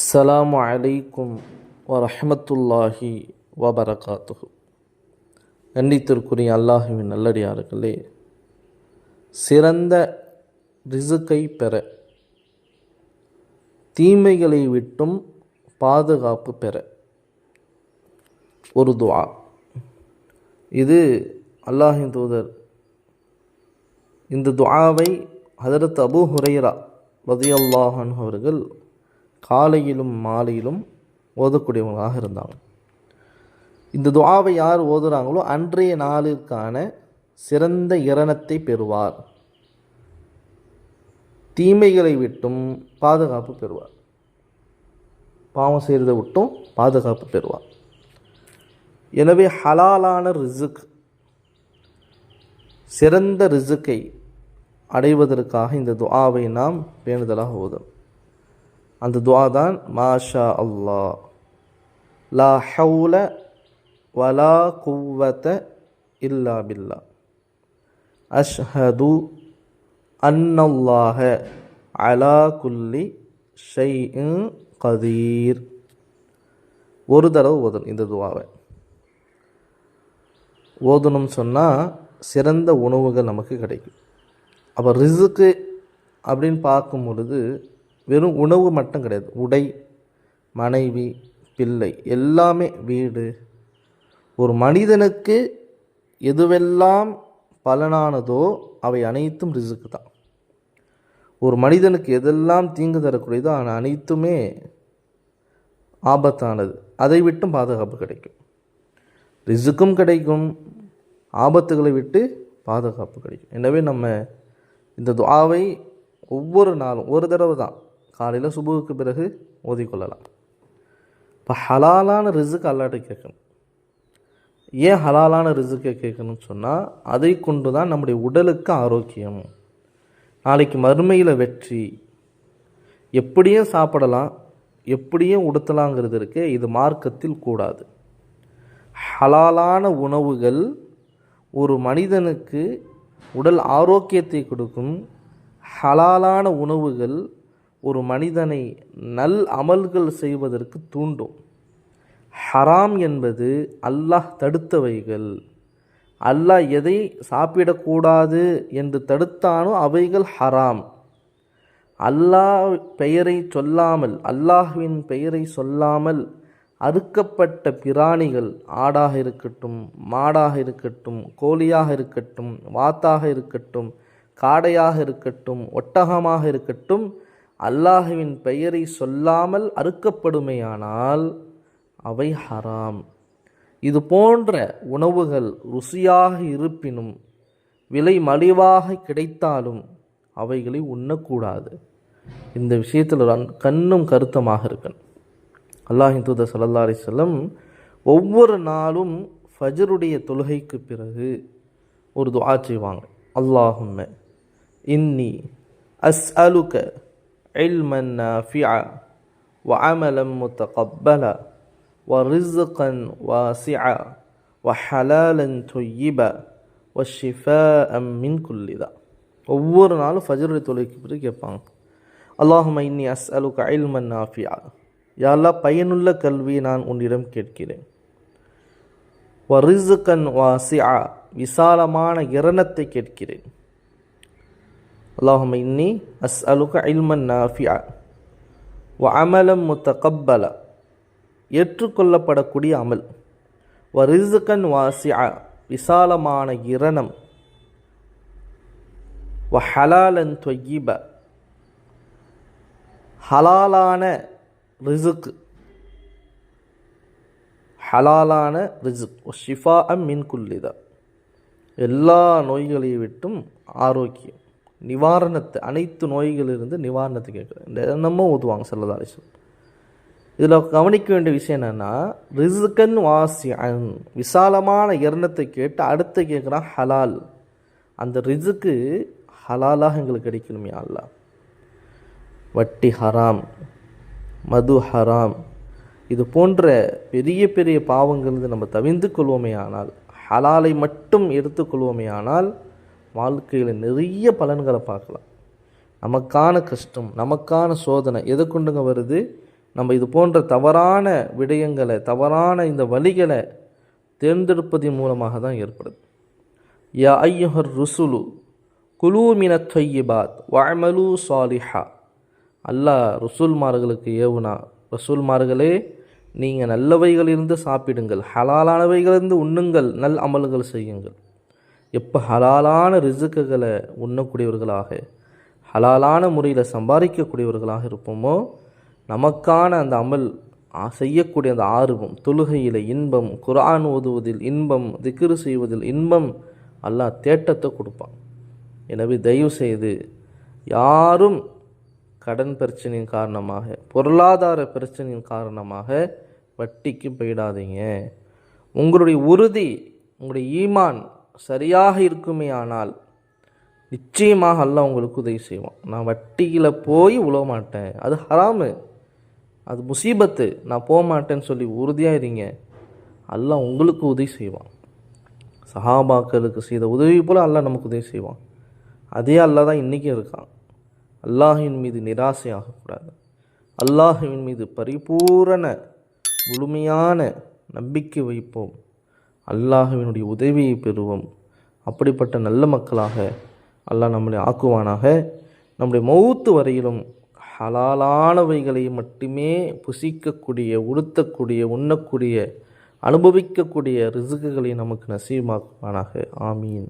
அஸ்லாம் அலைக்கும் வரஹ்மத்துல்லாஹி வபரகாத்துஹு கண்டித்திற்குரிய அல்லாஹுவின் நல்லடியார்களே சிறந்த ரிசுக்கை பெற தீமைகளை விட்டும் பாதுகாப்பு பெற ஒரு துவா. இது அல்லாஹின் தூதர் இந்த துவாவை ஹதரத் அபு ஹுரைரா ரதியல்லாஹன் அவர்கள் காலையிலும் மாலையிலும் ஓதக்கூடியவங்களாக இருந்தாங்க. இந்த துவாவை யார் ஓதுகிறாங்களோ அன்றைய நாளிற்கான சிறந்த இரணத்தை பெறுவார். தீமைகளை விட்டும் பாதுகாப்பு பெறுவார். பாவம் செய்கிறதை விட்டும் பாதுகாப்பு பெறுவார். எனவே ஹலாலான ரிசுக் சிறந்த ரிசுக்கை அடைவதற்காக இந்த துஆவை நாம் வேண்டுதலாக ஓதும் அந்த துவா தான் மாஷா அல்லாஹ் லா ஹவுல வலா குவத இல்லா பில்லா. அஷ்ஹது அன்னல்லாஹ அலா குல்லி ஷை கதீர். ஒரு தடவை ஓதணும் இந்த துவாவை. ஓதணும் சொன்னால் சிறந்த உணவுகள் நமக்கு கிடைக்கும். அப்போ ரிசுக்கு அப்படின்னு பார்க்கும் பொழுது வெறும் உணவு மட்டும் கிடையாது. உடை மனைவி பிள்ளை எல்லாமே வீடு. ஒரு மனிதனுக்கு எதுவெல்லாம் பலனானதோ அவை அனைத்தும் ரிசுக்கு தான். ஒரு மனிதனுக்கு எதெல்லாம் தீங்கு தரக்கூடியதோ அது அனைத்துமே ஆபத்தானது. அதை விட்டும் பாதுகாப்பு கிடைக்கும். ரிசுக்கும் கிடைக்கும். ஆபத்துகளை விட்டு பாதுகாப்பு கிடைக்கும். எனவே நம்ம இந்த துவாவை ஒவ்வொரு நாளும் ஒரு தடவை தான் காலையில் சுபுவுக்கு பிறகு ஓதிக்கொள்ளலாம். இப்போ ஹலாலான ரிசுக்கு அல்லாட்ட கேட்கணும். ஏன் ஹலாலான ரிசுக்கை கேட்கணும்னு சொன்னால் அதை கொண்டு தான் நம்முடைய உடலுக்கு ஆரோக்கியம். நாளைக்கு மறுமையில் வெற்றி. எப்படியும் சாப்பிடலாம் எப்படியும் உடுத்தலாங்கிறது இருக்கு இது மார்க்கத்தில் கூடாது. ஹலாலான உணவுகள் ஒரு மனிதனுக்கு உடல் ஆரோக்கியத்தை கொடுக்கும். ஹலாலான உணவுகள் ஒரு மனிதனை நல் அமல்கள் செய்வதற்கு தூண்டும். ஹராம் என்பது அல்லாஹ் தடுத்தவைகள். அல்லாஹ் எதை சாப்பிடக்கூடாது என்று தடுத்தானோ அவைகள் ஹராம். அல்லாஹ் பெயரை சொல்லாமல் அல்லாஹ்வின் பெயரை சொல்லாமல் அறுக்கப்பட்ட பிராணிகள் ஆடாக இருக்கட்டும் மாடாக இருக்கட்டும் கோழியாக இருக்கட்டும் வாத்தாக இருக்கட்டும் காடையாக இருக்கட்டும் ஒட்டகமாக இருக்கட்டும் அல்லாஹுவின் பெயரை சொல்லாமல் அறுக்கப்படுமையானால் அவை ஹராம். இது போன்ற உணவுகள் ருசியாக இருப்பினும் விலை மலிவாக கிடைத்தாலும் அவைகளை உண்ணக்கூடாது. இந்த விஷயத்தில் கண்ணும் கருத்தமாக இருக்கணும். அல்லாஹின் தூதர் சல்லா அலைஹி ஒவ்வொரு நாளும் ஃபஜருடைய தொழுகைக்கு பிறகு ஒரு துஆ செய்வாங்க. அல்லாஹும்ம இன்னி அஸ் அலுக்க இல்மன் நாஃபிஅ وعملا متقبلا ورزقا واسعا وحلالا طيبا والشفاء من كل داء ஒவ்வொரு நாளும் ஃபஜ்ருடைய தொழுகைக்கு பிறகு கேட்பாங்க அல்லாஹும இன்னி அஸ்அலுக இல்மன் நாஃபியா யாழ்லா பயனுள்ள கல்வியை நான் உன்னிடம் கேட்கிறேன் வரிசுகன் வாசிஆ விசாலமான இரணத்தை கேட்கிறேன் அல்லாஹும இன்னி அஸ்அலுக இல்மன் நாஃபியா வ அமலம் முத்தகப்பல ஏற்றுக்கொள்ளப்படக்கூடிய அமல். வ ரிசுகன் வாசியா விசாலமான இரணம். வ ஹலாலன் தொய்யிப ஹலாலான ரிசுக்கு ஹலாலான ரிசுக். ஷிஃபா அம் மின் குல்லிதா. எல்லா நோய்களை விட்டும் ஆரோக்கியம். நிவாரணத்தை அனைத்து நோய்களிலிருந்து நிவாரணத்தை கேட்குறேன் இந்த ஊற்றுவாங்க ஊதுவாங்க செல்லதாரிசு இதில் கவனிக்க வேண்டிய விஷயம் என்னென்னா ரிசுக்கன் வாசி விசாலமான எண்ணத்தை கேட்டு அடுத்து கேட்குறான் ஹலால். அந்த ரிசுக்கு ஹலாலாக எங்களுக்கு கிடைக்கணுமே அல்லா வட்டி ஹராம் மது ஹராம். இது போன்ற பெரிய பெரிய பாவங்கள் நம்ம தவிர்ந்து கொள்வோமே ஆனால் ஹலாலை மட்டும் எடுத்துக்கொள்வோமே ஆனால் வாழ்க்கையில் நிறைய பலன்களை பார்க்கலாம். நமக்கான கஷ்டம் நமக்கான சோதனை எதை கொண்டுங்க வருது? நம்ம இது போன்ற தவறான விடயங்களை தவறான இந்த வழிகளை தேர்ந்தெடுப்பதன் மூலமாக தான் ஏற்படுது. யா ஐயுஹர் ருசுலு குலூ மின தொய்யிபாத் வாமலு சாலிஹா. அல்லாஹ் ருசூல்மார்களுக்கு ஏவுனா ரசூல்மார்களே நீங்கள் நல்லவைகளிலிருந்து சாப்பிடுங்கள் ஹலாலானவைகளிலிருந்து உண்ணுங்கள் நல் அமல்கள் செய்யுங்கள். எப்போ ஹலாலான ரிசுக்குகளை உண்ணக்கூடியவர்களாக ஹலாலான முறையில் சம்பாதிக்கக்கூடியவர்களாக இருப்போமோ நமக்கான அந்த அமல் செய்யக்கூடிய அந்த ஆர்வம் தொழுகையில் இன்பம் குரான் ஓதுவதில் இன்பம் திக்ரு செய்வதில் இன்பம் அல்லாஹ் தேட்டத்தை கொடுப்பான். எனவே தயவு செய்து யாரும் கடன் பிரச்சனையின் காரணமாக பொருளாதார பிரச்சனையின் காரணமாக வட்டிக்கு போயிடாதீங்க. உங்களுடைய உறுதி உங்களுடைய ஈமான் சரியாக இருக்குமே ஆனால் நிச்சயமாக அல்லாஹ் உங்களுக்கு உதவி செய்வான். நான் வட்டியில் போய் உழவ மாட்டேன். அது ஹராமு. அது முசீபத்து. நான் போக மாட்டேன்னு சொல்லி உறுதியாக இருங்க அல்லாஹ் உங்களுக்கு உதவி செய்வான். சஹாபாக்களுக்கு செய்த உதவி போல் அல்லாஹ் நமக்கு உதவி செய்வான். அதே அல்லாஹ் தான் இன்றைக்கும் இருக்கான். அல்லாஹின் மீது நிராசை ஆகக்கூடாது அல்லாஹுவின் மீது பரிபூரண முழுமையான நம்பிக்கை வைப்போம். அல்லாஹுவினுடைய உதவியை பெறுவோம். அப்படிப்பட்ட நல்ல மக்களாக அல்லாஹ் நம்மளை ஆக்குவானாக. நம்முடைய மௌத்து வரையிலும் ஹலாலானவைகளை மட்டுமே புசிக்கக்கூடிய உடுத்தக்கூடிய உண்ணக்கூடிய அனுபவிக்கக்கூடிய ரிசுக்குகளை நமக்கு நசீமாக்குவானாக. ஆமீன்.